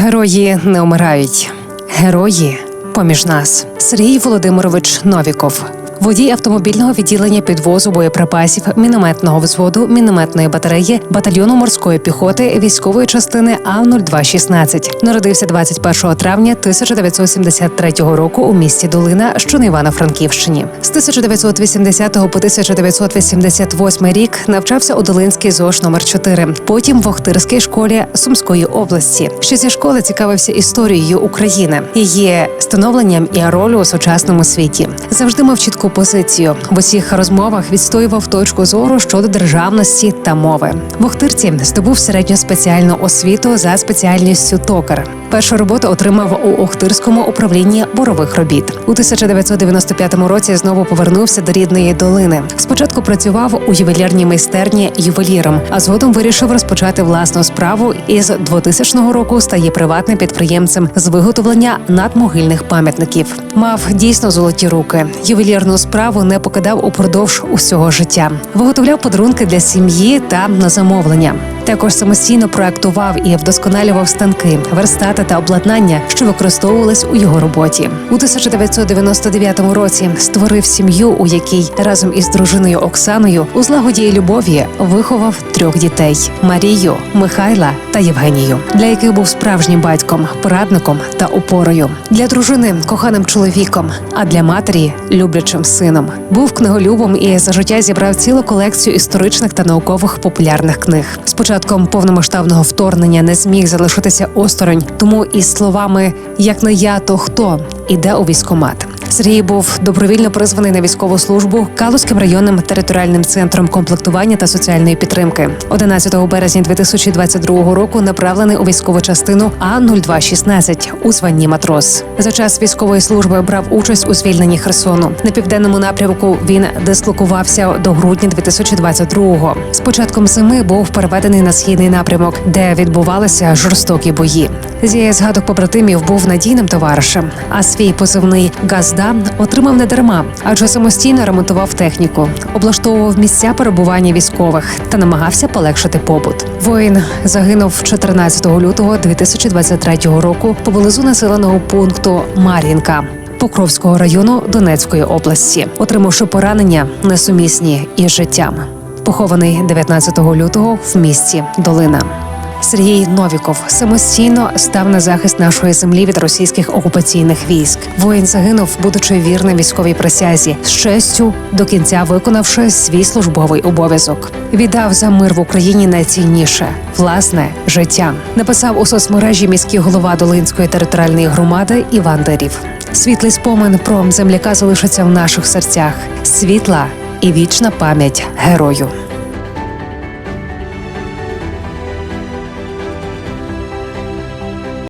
Герої не вмирають. Герої поміж нас. Сергій Володимирович Новіков. Водій автомобільного відділення підвозу боєприпасів мінометного взводу мінометної батареї батальйону морської піхоти військової частини А 0216 Народився 21 травня 1973 року у місті Долина, що на Івано-Франківщині. З 1980 по 1988 рік навчався у Долинській ЗОШ номер 4 потім в Охтирській школі Сумської області. Ще зі школи цікавився історією України, її становленням і ролю у сучасному світі. Завжди мав чітку позицію в усіх розмовах. Відстоював точку зору щодо державності та мови. В Охтирці здобув середню спеціальну освіту за спеціальністю токар. Першу роботу отримав у Охтирському управлінні борових робіт. У 1995 році знову повернувся до рідної долини. Спочатку працював у ювелірній майстерні ювеліром, а згодом вирішив розпочати власну справу і з 2000 року стає приватним підприємцем з виготовлення надмогильних пам'ятників. Мав дійсно золоті руки. Ювелірну справу не покидав упродовж усього життя. Виготовляв подарунки для сім'ї та на замовлення. Також самостійно проектував і вдосконалював станки, верстати та обладнання, що використовувались у його роботі. У 1999 році створив сім'ю, у якій разом із дружиною Оксаною у злагоді і любові виховав трьох дітей: Марію, Михайла та Євгенію, для яких був справжнім батьком, порадником та опорою. Для дружини коханим чоловіком, а для матері люблячим сином. Був книголюбом і за життя зібрав цілу колекцію історичних та наукових популярних книг. З початком повномасштабного вторгнення не зміг залишитися осторонь, тому із словами як не я, то хто іде у військкомат. Сергій був добровільно призваний на військову службу Калузьким районним територіальним центром комплектування та соціальної підтримки. 11 березня 2022 року направлений у військову частину А 0216 у званні матрос. За час військової служби брав участь у звільненні Херсону. На південному напрямку він дислокувався до грудня 2022-го. З початком зими був переведений на східний напрямок, де відбувалися жорстокі бої. Зі згадок побратимів був надійним товаришем, а свій позивний Газда отримав не дарма, адже самостійно ремонтував техніку, облаштовував місця перебування військових та намагався полегшити побут. Воїн загинув 14 лютого 2023 року поблизу населеного пункту Мар'їнка. Покровського району Донецької області, отримавши поранення несумісні із життям. Похований 19 лютого в місті Долина. Сергій Новіков самостійно став на захист нашої землі від російських окупаційних військ. Воїн загинув, будучи вірним військовій присязі, з честю до кінця виконавши свій службовий обов'язок. Віддав за мир в Україні найцінніше власне життя. Написав у соцмережі міський голова Долинської територіальної громади Іван Дерів. Світлий спомин про земляка залишиться в наших серцях. Світла і вічна пам'ять герою.